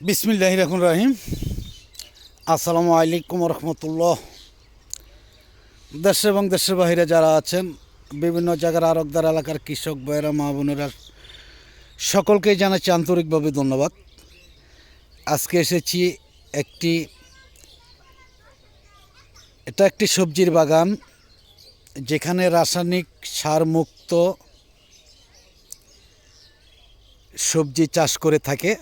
বিসমিল্লাহ রহমান রাহিম আসসালামু আলাইকুম রহমতুল্লাহ। দেশ এবং দেশের বাহিরে যারা আছেন, বিভিন্ন জায়গার আরকদার এলাকার কৃষক ভাইয়েরা, মা বোনেরা সকলকেই জানাচ্ছি আন্তরিকভাবে ধন্যবাদ। আজকে এসেছি একটি, এটা একটি সবজির বাগান, যেখানে রাসায়নিক সার মুক্ত সবজি চাষ করে থাকে।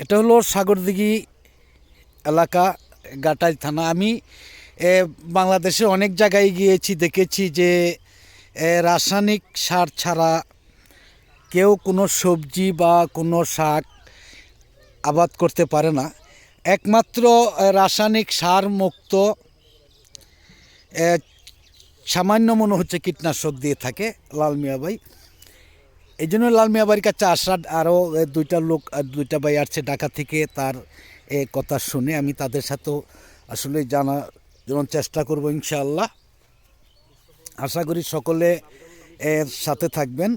এটা হলো সাগরদিঘি এলাকা, গাটাই থানা। আমি বাংলাদেশে অনেক জায়গায় গিয়েছি, দেখেছি যে রাসায়নিক সার ছাড়া কেউ কোনো সবজি বা কোনো শাক আবাদ করতে পারে না। একমাত্র রাসায়নিক সার মুক্ত সামান্য মনে হচ্ছে কীটনাশক দিয়ে থাকে লাল মিয়া ভাই। এই জন্য লাল মিয়া বাড়ির কাছে আসার আরও দুইটা লোক দুইটা ভাই আসছে ঢাকা থেকে তার, এ, কথা শুনে আমি তাদের সাথেও আসলে জানা যেমন চেষ্টা করব ইনশাআল্লাহ। আশা করি সকলে এর সাথে থাকবেন।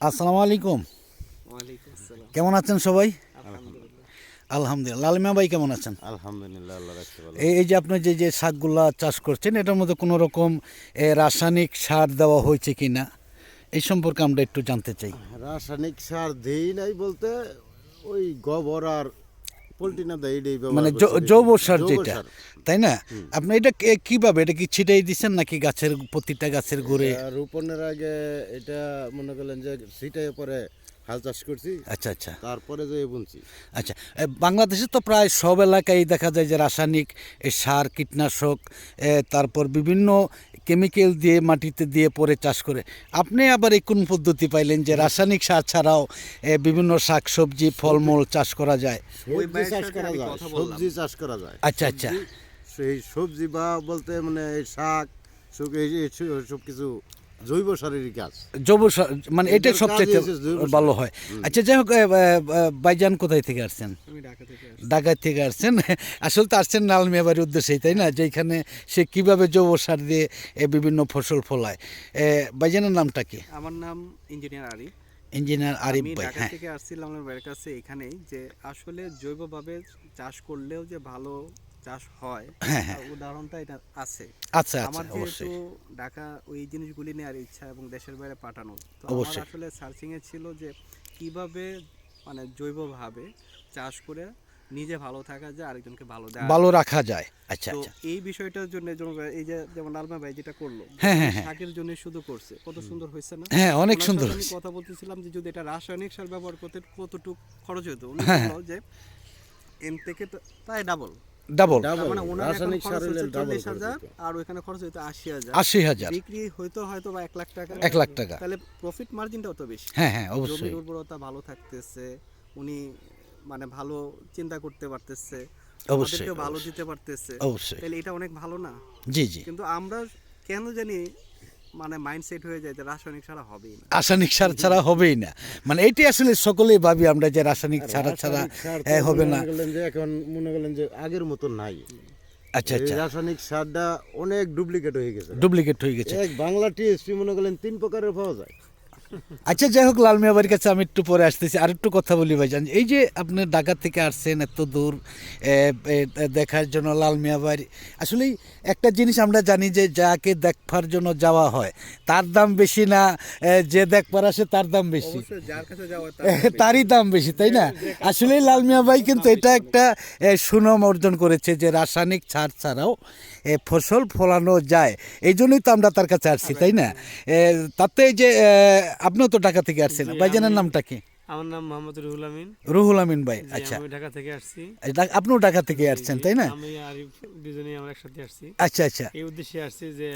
আসসালামু আলাইকুম। কেমন আছেন সবাই? আলহামদুলিল্লাহ। আলহামদুলিল্লাহ। লাল মিয়া ভাই কেমন আছেন? আলহামদুলিল্লাহ এই এই যে আপনি যে যে শাকগুলা চাষ করছেন এটার মধ্যে কোনো রকম রাসায়নিক সার দেওয়া হয়েছে কি না এই সম্পর্কে আমরা একটু জানতে চাই। রাসায়নিক সার দেই নাই বলতে ওই গোবর আর পোল্ট্রি না দেয় এটাই ব্যবহার মানে। জৈব সার যেটা তাই না? আপনি এটা কীভাবে এটা কি ছিটাই দিচ্ছেন নাকি গাছের প্রতিটা গাছের গোড়ে? রোপণের আগে এটা মনে করলেন যে সিটাই পরে হাল চাষ করছি। আচ্ছা আচ্ছা। তারপরে যে বুনছি। আচ্ছা বাংলাদেশে তো প্রায় সব এলাকায় দেখা যায় যে রাসায়নিক সার কীটনাশক তারপর বিভিন্ন কেমিক্যাল দিয়ে মাটিতে দিয়ে পরে চাষ করে। আপনি আবার এই কোন পদ্ধতি পাইলেন যে রাসায়নিক সার ছাড়াও বিভিন্ন শাক সবজি ফলমূল চাষ করা যায়? সবজি চাষ করা যায় সবজি চাষ করা যায়। আচ্ছা আচ্ছা। সেই সবজি বা বলতে মানে শাক সব কিছু জৈব জৈব সার মানে এটার সবচেয়ে। ভালো হয়। আচ্ছা যাই হোক ভাইজান কোথায় থেকে আসছেন? ঢাকা থেকে আসছি। ঢাকা থেকে আসছেন। আসলে তো আসছেন নালমিয়া বাড়ির উদ্দেশ্যেই তাই না? যেখানে সে কীভাবে জৈব সার দিয়ে বিভিন্ন ফসল ফলায়। বাইজানের নামটা কি? আমার নাম ইঞ্জিনিয়ার আরি ইঞ্জিনিয়ার আরিফ ভাই ঢাকা হ্যাঁ। থেকে আসছিলাম আমার কাছে এখানেই যে আসলে জৈবভাবে চাষ করলেও যে ভালো চাষ হয় হ্যাঁ, হ্যাঁ। উদাহরণটা এটা আছে। আচ্ছা আচ্ছা আমার যেহেতু ঢাকা ওই জিনিসগুলি নেওয়ার ইচ্ছা এবং দেশের বাইরে তো আমার আসলে সার্চিং এ ছিল যে কীভাবে মানে জৈবভাবে চাষ করে নিজে ভালো থাকা যায় আরেকজনকে ভালো ভালো রাখা যায়। আচ্ছা আচ্ছা। এই বিষয়টার জন্য এই যে যেমন লালমা ভাই যেটা করল হ্যাঁ। শাকের জন্য শুধু করছে। কত সুন্দর হয়েছে না? হ্যাঁ অনেক সুন্দর হয়েছে। কথা বলতেছিলাম যে যদি এটা রাসায়নিক সার ব্যবহার করতে কতটুকু খরচ হতো? উনি বলল যে এম থেকে প্রায় ডাবল ডাবল মানে ওনার রাসায়নিক সার হলে ডাবল আর ওখানে খরচ হইতো আশি হাজার। আশি হাজার। বিক্রি হইতো হয়তো বা এক লাখ টাকা। এক লাখ টাকা। তাহলে প্রফিট মার্জিনটা অত বেশি। হ্যাঁ হ্যাঁ অবশ্যই। জমির উর্বরতা ভালো থাকতেছে উনি মানে ভালো চিন্তা করতে পারতেছে অবশ্যই, ভালো দিতে পারতেছে। অবশ্যই। তাহলে এটা অনেক ভালো না? জি জি। কিন্তু আমরা কেন জানি মানে মাইন্ডসেট হয়ে যায় যে রাসায়নিক ছাড়া হবেই না। রাসায়নিক সার ছাড়া হবেই না। মানে এটি আসলে সকলেই ভাবি আমরা যে রাসায়নিক ছাড়া ছাড়া সার এ, হবে না। মনে যে এখন মনে করলেন যে আগের মতো নাই। আচ্ছা আচ্ছা। রাসায়নিক সারটা অনেক ডুপ্লিকেট হয়ে গেছে। ডুপ্লিকেট হয়ে গেছে। এক বাংলা টিএসপি মনে করলেন তিন প্রকারের পাওয়া যায়। আচ্ছা যাই হোক লাল মিয়া বাড়ির কাছে আমি একটু পরে আসতেছি। আর একটু কথা বলি ভাইজান। এই যে আপনি ঢাকা থেকে আসছেন এত দূর দেখার জন্য লাল মিয়া বাড়ি আসলে একটা জিনিস আমরা জানি যে যাকে দেখবার জন্য যাওয়া হয় তার দাম বেশি না যে দেখবার আসে তার দাম বেশি। তারই দাম বেশি তাই না? আসলে লাল মিয়া কিন্তু এটা একটা সুনাম অর্জন করেছে যে রাসায়নিক সার ছাড়াও ফসল ফলানো যায়। এই জন্যই তো আমরা তার কাছে আসছি তাই না? তাতে যে আপনিও তো ঢাকা থেকে আসছেন। ভাইজানের নামটা কি? আমার নাম মোহাম্মদ রুহুল আমিন। রুহুল আমিন ভাই আচ্ছা। আমি ঢাকা থেকে আসছি। আপনিও ঢাকা থেকে আসছেন তাই না? আমি আরিফ দুজনেই আমরা একসাথে আসছি। আচ্ছা আচ্ছা। এই উদ্দেশ্যে আসছি যে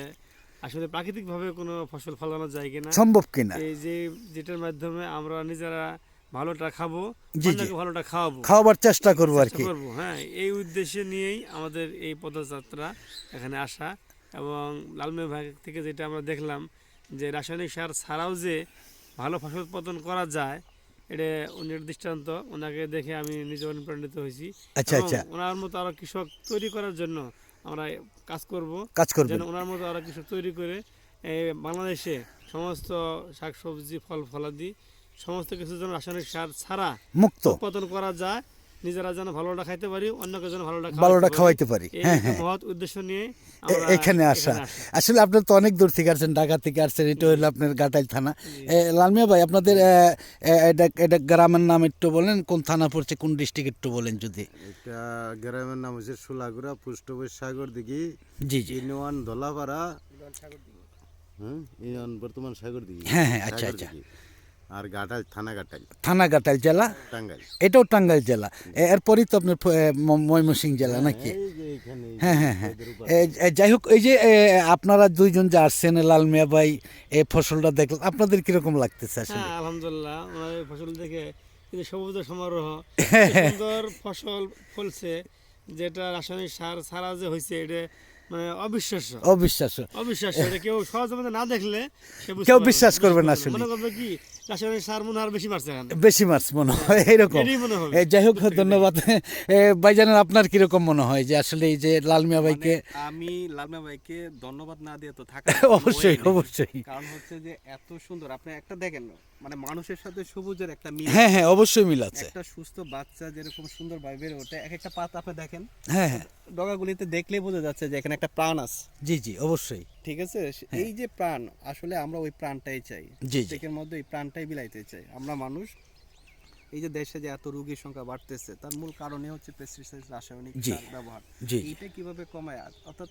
আসলে প্রাকৃতিক ভাবে কোনো ফসল ফলানো যায় কিনা সম্ভব কিনা? এই যে যেটার মাধ্যমে আমরা নিজেরা ভালোটা খাব জি, জি। ভালোটা খাওয়াবো। খাওয়াবার চেষ্টা করব আর কি। করব হ্যাঁ এই উদ্দেশ্যে নিয়েই আমাদের এই পদযাত্রা এখানে আসা এবং লালমে ভাগ থেকে যেটা আমরা দেখলাম যে রাসায়নিক সার ছাড়াও যে ভালো ফসল উৎপাদন করা যায় এটা উনির দৃষ্টান্ত ওনাকে দেখে আমি নিজে অনুপ্রাণিত হয়েছি। আচ্ছা, আচ্ছা। ওনার মতো আরও কৃষক তৈরি করার জন্য আমরা কাজ করব। কাজ করবেন যেন ওনার মতো আরও কৃষক তৈরি করে বাংলাদেশে সমস্ত শাকসবজি ফল ফলাদি সমস্ত কিছু যেন রাসায়নিক সার ছাড়া মুক্ত। উৎপাদন করা যায় নিজেরা যেন ভালোটা খাইতে পারি অন্যকে যেন ভালোটা ভালোটা খাওয়াইতে পারি। হ্যাঁ হ্যাঁ। মহৎ উদ্দেশ্য নিয়ে এখানে আসা। আসলে আপনার তো অনেক দূর থেকে আসছেন ঢাকা থেকে আসছেন এটা হলো আপনার গাটাইল থানা। লালমিয়া ভাই আপনাদের এটা এটা গ্রামের নাম একটু বলেন কোন থানা পড়ছে কোন ডিস্ট্রিক্ট একটু বলেন যদি। এটা গ্রামের নাম হচ্ছে সুলাগুড়া পুষ্টবই সাগর দিঘি জি জি। ইউনিয়ন ধলাপাড়া হুম ইউনিয়ন বর্তমান সাগর দিঘি। হ্যাঁ, হ্যাঁ, আচ্ছা, আচ্ছা। আর গাটাল থানা গাটাল। থানা গাটাইল জেলা? টাঙ্গাইল। এটাও টাঙ্গাইল জেলা। এরপরই তো আপনার ফ- এ, ম- ময়মনসিংহ জেলা নাকি? এই যে এখানে এই হ্যাঁ হ্যাঁ হ্যাঁ। যাই হোক এই যে আপনারা দুইজন যে আসছেন লাল মিয়া ভাই এই ফসলটা দেখলেন আপনাদের কীরকম লাগতেছে আসলে? হ্যাঁ আলহামদুলিল্লাহ ফসল দেখে কিন্তু সবুজ সমারোহ। সুন্দর ফসল ফলছে যেটা রাসায়নিক সার ছাড়া যে হয়েছে এটা মানে অবিশ্বাস্য। অবিশ্বাস্য। অবিশ্বাস্য এটা কেউ সহজে মধ্যে না দেখলে কেউ বিশ্বাস করবে না। আসলে। মনে করবে কি মনে বেশি মারছে মাছ মনে হয় এইরকম। এটাই মনে হবে। এ, যাই হোক ধন্যবাদ। ভাইজানের আপনার কীরকম মনে হয় যে আসলে এই যে লাল মিয়া ভাইকে মানে আমি লালনা ভাইকে ধন্যবাদ না দিয়ে তো থাকা অবশ্যই অবশ্যই। কারণ হচ্ছে যে এত সুন্দর আপনি একটা দেখেন মানে মানুষের সাথে সবুজের একটা মিল হ্যাঁ হ্যাঁ অবশ্যই মিল আছে। একটা সুস্থ বাচ্চা যেরকম সুন্দর ভাবে বেড়ে ওঠে এক একটা পাতা আপনি দেখেন। হ্যাঁ হ্যাঁ। ডগাগুলিতে দেখলেই বোঝা যাচ্ছে যে এখানে একটা প্রাণ আছে। জি জি অবশ্যই। ঠিক আছে? এই যে প্রাণ আসলে আমরা ওই প্রাণটাই চাই। হ্যাঁ। প্রত্যেকের মধ্যে এই প্রাণটাই বিলাইতে চাই। আমরা মানুষ এই যে দেশে যে এত রোগীর সংখ্যা বাড়তেছে তার মূল কারণে হচ্ছে পেস্টিসাইড রাসায়নিক। সার ব্যবহার। জি। এইটা কীভাবে কমায়? আর- অর্থাৎ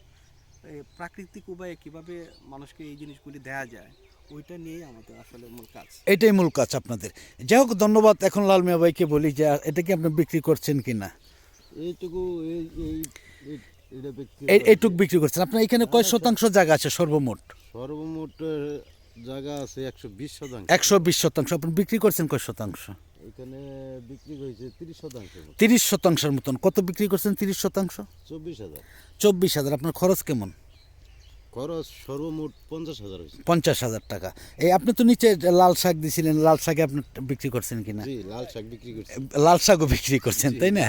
প্রাকৃতিক উপায়ে কীভাবে মানুষকে এই জিনিসগুলি দেয়া যায় ওইটা নিয়েই আমাদের আসলে মূল কাজ। এটাই মূল কাজ আপনাদের। যাই হোক ধন্যবাদ। এখন লাল মিয়া ভাইকে বলি যে এটা কি আপনি বিক্রি করছেন কিনা? এইটুকু এই এইটুক বিক্রি করছেন। আপনার এখানে কয় শতাংশ জায়গা আছে সর্বমোট? সর্বমোট জায়গা আছে একশো বিশ শতাংশ। একশো বিশ শতাংশ। আপনি বিক্রি করছেন কয় শতাংশ? এখানে বিক্রি হয়েছে তিরিশ শতাংশ তিরিশ শতাংশের মতন। কত বিক্রি করছেন তিরিশ শতাংশ? চব্বিশ হাজার। চব্বিশ হাজার। আপনার খরচ কেমন? খরচ সর্বমোট পঞ্চাশ হাজার পঞ্চাশ হাজার টাকা। এই আপনি তো নিচে লাল শাক দিছিলেন লাল শাকে আপনি বিক্রি করছেন কিনা? লাল শাক বিক্রি করছেন লাল শাকও বিক্রি করছেন তাই না?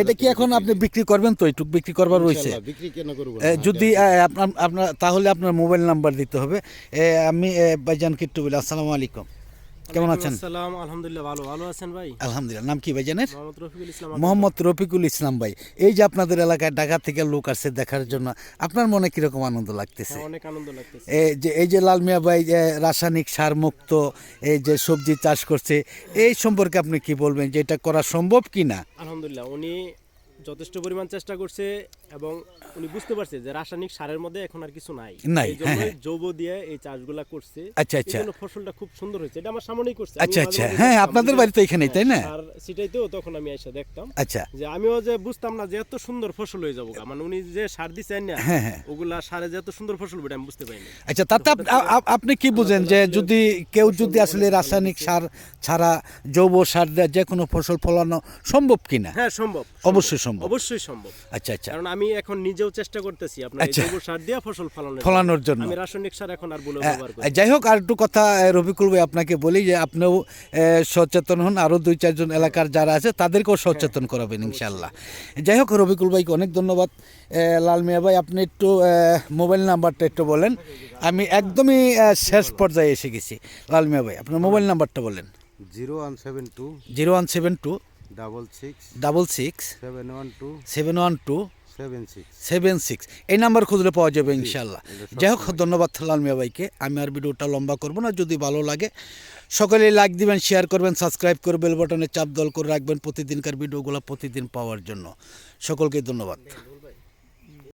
এটা কি এখন আপনি বিক্রি করবেন তো? এইটুক বিক্রি করবার রয়েছে। বিক্রি কেন করব যদি আপনার আপনার তাহলে আপনার মোবাইল নাম্বার দিতে হবে। আমি বাইজান কিট্টু বলি আসসালামু আলাইকুম। কেমন আছেন? আসসালাম। আলহামদুলিল্লাহ ভালো। ভালো আছেন ভাই? আলহামদুলিল্লাহ। নাম কি রফিকুল ইসলাম মোহাম্মদ রফিকুল ইসলাম ভাই। এই যে আপনাদের এলাকায় ঢাকা থেকে লোক আসছে দেখার জন্য আপনার মনে কীরকম আনন্দ লাগতেছে? হ্যাঁ, অনেক আনন্দ লাগতেছে। এই যে এই যে লাল মিয়া ভাই যে রাসায়নিক সার মুক্ত এই যে সবজি চাষ করছে এই সম্পর্কে আপনি কি বলবেন যে এটা করা সম্ভব কি না আলহামদুলিল্লাহ উনি যথেষ্ট পরিমাণ চেষ্টা করছে এবং উনি বুঝতে পারছে যে রাসায়নিক সারের মধ্যে এখন আর কিছু নাই। নাই, জন্য হ্যাঁ, হ্যাঁ। জৈব দিয়ে এই চাষগুলা করছে। আচ্ছা, আচ্ছা। ফসলটা খুব সুন্দর হয়েছে। এটা আমার সামনেই করছে। আচ্ছা আচ্ছা। হ্যাঁ আপনাদের যে- বাড়ি তো এখানেই তাই না? আর সেটাইতেও তখন আমি এসে দেখতাম আচ্ছা। যে আমিও যে বুঝতাম না যে এত সুন্দর ফসল হয়ে যাব মানে উনি যে সার দিচ্ছেন না হ্যাঁ, হ্যাঁ। ওগুলা সারে যে এত সুন্দর ফসল হবে আমি বুঝতে পারিনি। আচ্ছা তাতে আপনি কি বুঝেন যে যদি কেউ যদি আসলে রাসায়নিক সার ছাড়া জৈব সার দিয়ে যে কোনো ফসল ফলানো সম্ভব কিনা? হ্যাঁ সম্ভব। অবশ্যই সম্ভব? অবশ্যই সম্ভব। আচ্ছা আচ্ছা। কারণ আমি এখন নিজেও চেষ্টা করতেছি আপনার এই আচ্ছা। জৈব সার দিয়ে ফসল ফলানোর ফলানোর জন্য। আমি রাসায়নিক সার এখন আর বলে হ্যাঁ, ব্যবহার করি যাই হোক আর একটু কথা এ, রফিকুল ভাই আপনাকে বলি যে আপনিও সচেতন হন। আরও দুই চারজন এলাকার যারা আছে তাদেরকেও সচেতন করাবেন ইনশাল্লাহ যাই হোক রফিকুল ভাইকে অনেক ধন্যবাদ। লাল মিয়া ভাই আপনি একটু মোবাইল নাম্বারটা একটু বলেন। আমি একদমই শেষ পর্যায়ে এসে গেছি। লাল মিয়া ভাই আপনার মোবাইল নাম্বারটা বলেন। Zero one seven two zero one seven two double six double six seven one two seven one two seven six এই নাম্বার খুঁজলে পাওয়া যাবে ইনশাল্লাহ যাই হোক ধন্যবাদ লাল মিয়া ভাইকে। আমি আর ভিডিওটা লম্বা করব না যদি ভালো লাগে। সকলে লাইক দিবেন শেয়ার করবেন সাবস্ক্রাইব করে বেল বাটনে চাপ দল করে রাখবেন প্রতিদিনকার ভিডিওগুলো প্রতিদিন পাওয়ার জন্য। সকলকে ধন্যবাদ।